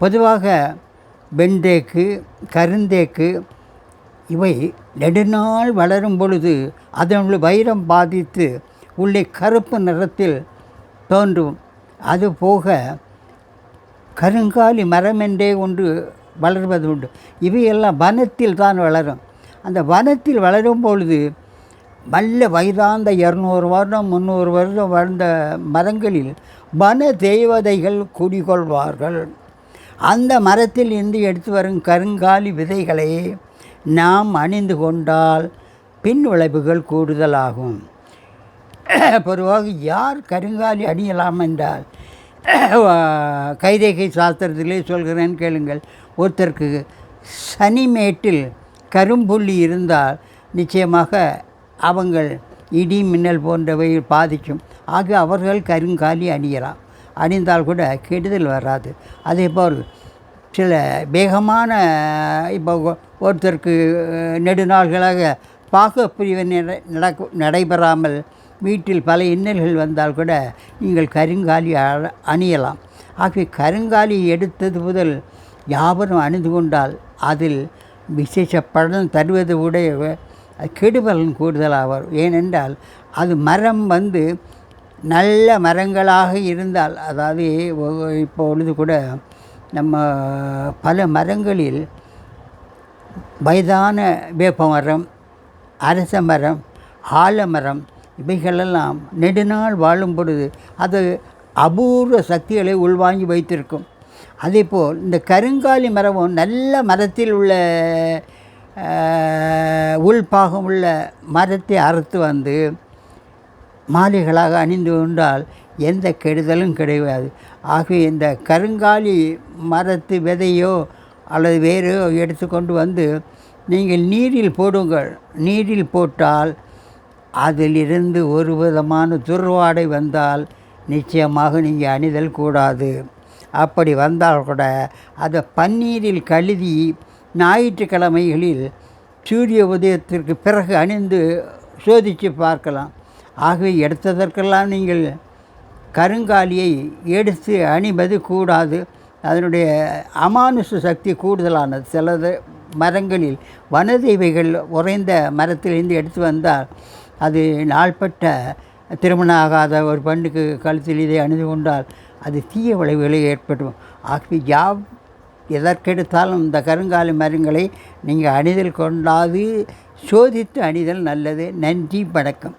பொதுவாக வெண்டேக்கு கருந்தேக்கு இவை நெடுநாள் வளரும் பொழுது அதனுடைய வைரம் பாதித்து உள்ளே கருப்பு நிறத்தில் தோன்றும். அதுபோக கருங்காலி மரம் என்றே ஒன்று வளர்வது உண்டு இவையெல்லாம் வனத்தில் தான் வளரும். அந்த வனத்தில் வளரும் பொழுது நல்ல வயதாந்த இரநூறு வருடம் முந்நூறு வருடம் வாழ்ந்த மரங்களில் வன தேவதைகள் குடிகொள்வார்கள். அந்த மரத்தில் இருந்து எடுத்து வரும் கருங்காலி விதைகளை நாம் அணிந்து கொண்டால் பின் விளைவுகள் கூடுதலாகும். பொதுவாக யார் கருங்காலி அணியலாம் என்றால் கைரேகை சாஸ்திரத்திலே சொல்கிறேன் கேளுங்கள். ஒருத்தருக்கு சனிமேட்டில் கரும்புள்ளி இருந்தால் நிச்சயமாக அவங்கள் இடி மின்னல் போன்றவை பாதிக்கும். ஆக அவர்கள் கருங்காலி அணியலாம். அணிந்தால் கூட கெடுதல் வராது. அதே போல் சில வேகமான இப்போ ஒருத்தருக்கு நெடுநாள்களாக பாகப்பிரிவு நட நடைபெறாமல் வீட்டில் பல இன்னல்கள் வந்தால் கூட நீங்கள் கருங்காலி அணியலாம். ஆகவே கருங்காலி எடுத்தது முதல் யாவரும் அணிந்து கொண்டால் அதில் விசேஷ பலன் தருவது உடைய கெடுபலன் கூடுதலாக வரும் ஏனென்றால் அது மரம் வந்து நல்ல மரங்களாக இருந்தால் அதாவது ஒ- இப்பொழுது கூட நம்ம பல மரங்களில் வயதான வேப்ப மரம் அரச மரம் ஆலமரம் இவைகளெல்லாம் நெடுநாள் வாழும் பொழுது அது அபூர்வ சக்திகளை உள்வாங்கி வைத்திருக்கும். அதேபோல் இந்த கருங்காலி மரமும் நல்ல மரத்தில் உள்ள உள்பாகம் உள்ள மரத்தை அறுத்து வந்து மாலைகளாக அணிந்து கொண்டால் எந்த கெடுதலும் கிடையாது. ஆகவே இந்த கருங்காலி மரத்து விதையோ அல்லது வேறோ எடுத்துக்கொண்டு வந்து நீங்கள் நீரில் போடுங்கள். நீரில் போட்டால் அதிலிருந்து ஒரு விதமான துர்வாடை வந்தால் நிச்சயமாக நீங்கள் அணிதல் கூடாது. அப்படி வந்தால் கூட அதை பன்னீரில் கழுதி ஞாயிற்றுக்கிழமைகளில் சூரிய உதயத்திற்கு பிறகு அணிந்து சோதித்து பார்க்கலாம். ஆகவே எடுத்ததற்கெல்லாம் நீங்கள் கருங்காலியை எடுத்து அணிவது கூடாது. அதனுடைய அமானுஷ சக்தி கூடுதலானது. சிலது மரங்களில் வனதேவைகள் உறைந்த மரத்திலிருந்து எடுத்து வந்தால் அது நாள்பட்ட திருமணம் ஆகாத ஒரு பெண்ணுக்கு கழுத்தில் இதை அணிந்து கொண்டால் அது தீய விளைவுகளை ஏற்படும். ஆகவே யாவ் எதற்கெடுத்தாலும் இந்த கருங்காலி மரங்களை நீங்கள் அணிதல் கொண்டாது. சோதித்து அணிதல் நல்லது. நன்றி வணக்கம்.